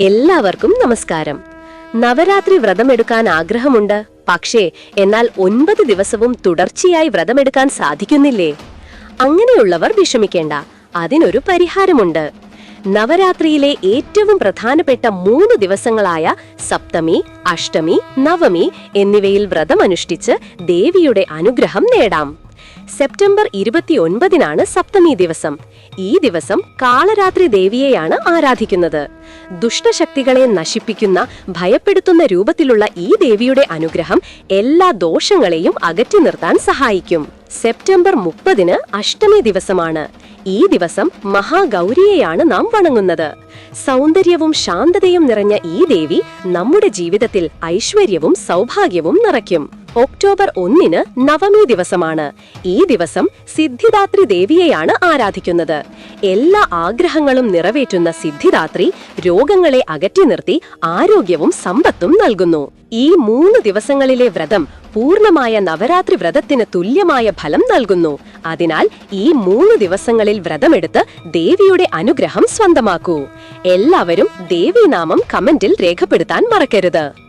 എല്ലാവർക്കും നമസ്കാരം. നവരാത്രി വ്രതമെടുക്കാൻ ആഗ്രഹമുണ്ട്. പക്ഷേ എന്നാൽ ഒൻപത് ദിവസവും തുടർച്ചയായി വ്രതമെടുക്കാൻ സാധിക്കുന്നില്ലേ? അങ്ങനെയുള്ളവർ വിഷമിക്കേണ്ട. അതിനൊരു പരിഹാരമുണ്ട്. നവരാത്രിയിലെ ഏറ്റവും പ്രധാനപ്പെട്ട മൂന്ന് ദിവസങ്ങളായ സപ്തമി അഷ്ടമി നവമി എന്നിവയിൽ വ്രതമനുഷ്ഠിച്ച് ദേവിയുടെ അനുഗ്രഹം നേടാം. സെപ്റ്റംബർ ഇരുപത്തിയൊൻപതിനാണ് സപ്തമി ദിവസം. ഈ ദിവസം കാളരാത്രി ദേവിയെയാണ് ആരാധിക്കുന്നത്. ദുഷ്ടശക്തികളെ നശിപ്പിക്കുന്ന ഭയപ്പെടുത്തുന്ന രൂപത്തിലുള്ള ഈ ദേവിയുടെ അനുഗ്രഹം എല്ലാ ദോഷങ്ങളെയും അകറ്റി നിർത്താൻ സഹായിക്കും. സെപ്റ്റംബർ മുപ്പതിന് അഷ്ടമി ദിവസമാണ്. ഈ ദിവസം മഹാഗൗരിയെയാണ് നാം വണങ്ങുന്നത്. സൗന്ദര്യവും ശാന്തതയും നിറഞ്ഞ ഈ ദേവി നമ്മുടെ ജീവിതത്തിൽ ഐശ്വര്യവും സൗഭാഗ്യവും നിറയ്ക്കും. ഒക്ടോബർ ഒന്നിന് നവമി ദിവസമാണ്. ഈ ദിവസം സിദ്ധിദാത്രി ദേവിയെയാണ് ആരാധിക്കുന്നത്. എല്ലാ ആഗ്രഹങ്ങളും നിറവേറ്റുന്ന സിദ്ധിദാത്രി രോഗങ്ങളെ അകറ്റി നിർത്തി ആരോഗ്യവും സമ്പത്തും നൽകുന്നു. ഈ മൂന്ന് ദിവസങ്ങളിലെ വ്രതം പൂർണമായ നവരാത്രി വ്രതത്തിന് തുല്യമായ ഫലം നൽകുന്നു. അതിനാൽ ഈ മൂന്ന് ദിവസങ്ങളിൽ വ്രതമെടുത്ത് ദേവിയുടെ അനുഗ്രഹം സ്വന്തമാക്കൂ. എല്ലാവരും ദേവീനാമം കമന്റിൽ രേഖപ്പെടുത്താൻ മറക്കരുത്.